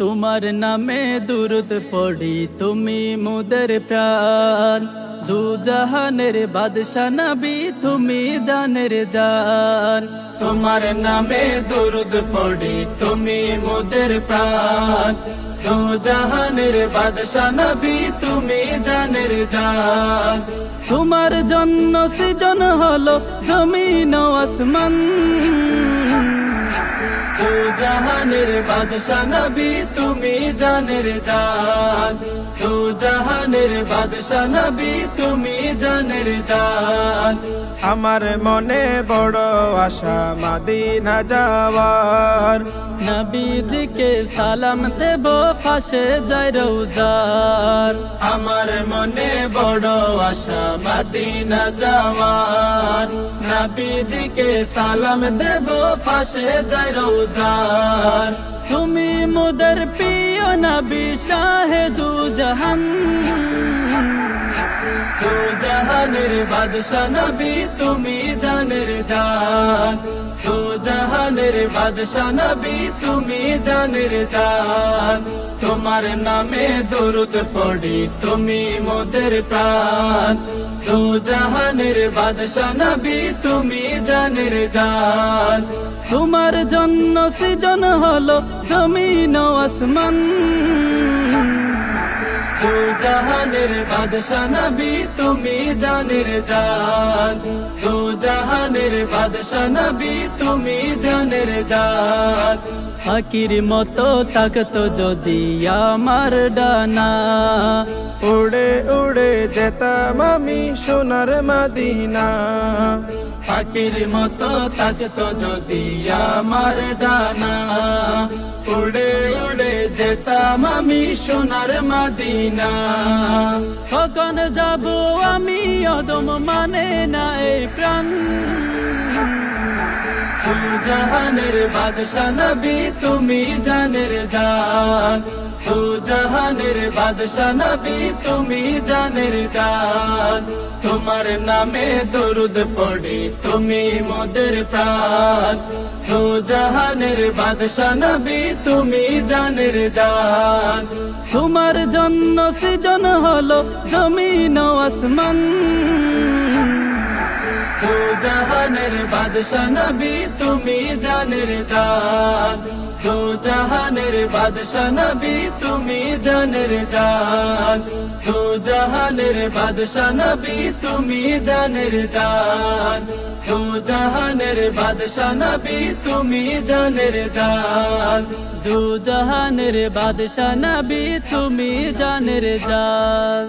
তোমার নামে দুরুদ পড়ি, তুমি মুদের প্রাণ। দু জাহানের বাদশা নবী, তুমি জানের জান। তোমার নামে দুরুদ পড়ি, তুমি মুদের প্রাণ। দু জাহানের বাদশা নবী, তুমি জানের জান। তোমার জন্য সৃজন হলো জমিন আসমান। জাহানের বাদশা নবী তুমি জানের জান। তু জাহানের বাদশা নবী তুমি জানের জান। আমার মনে বড় আশা মাদিনা যাওয়ার। নবীজিকে সালাম দেব ফাঁসে যায় রোজার। আমার মনে বড় আশা মদিনা যাওয়ার। নবীজিকে সালাম দেব ফাঁসে যাই রোজার। তুমি মুদের প্রিয় নবী শাহেদু জাহান তু জাহানের বাদশা নবী তুমি জানের জান তু জাহানের বাদশা নবী তুমি জানের জান তোমার নামে দরুদ পড়ি তুমি মোদের প্রাণ তু জাহানের বাদশা নবী তুমি জানের জান তোমার জন্য সৃজন হলো জমিন আসমান। জাহানের বাদশা নবী তুমি জানের জান জাহানের বাদশা নবী, তুমি জানের জান। হাকির মতো তাকতো যদি আমার ডানা। উড়ে উড়ে যেতাম আমি সোনার মাদিনা। পাখির মতো তাকতো যদি আমার ডানা। উড়ে উড়ে যেতাম আমি সোনার মাদিনা। কখন যাব আমি অদম মানে না প্রাণ। জাহানের বাদশা নবী, তুমি জানের জান। তু জাহানের বাদশা নবী, তুমি জানের জান। তোমার নামে দরুদ পড়ি, তুমি মোদের প্রাণ। তু জাহানের বাদশা নবী, তুমি জানের জান। তোমার জন্য সৃজন হলো জমিন আসমান। তু জাহানের বাদশা নবী, তুমি জানের জান তু জাহানের বাদশা নবী, তুমি জানের জান তু জাহানের বাদশা নবী, তুমি জানের জান তু জাহানের বাদশা নবী, তুমি জানের জান দু জাহানের বাদশা নবী, তুমি জানের জান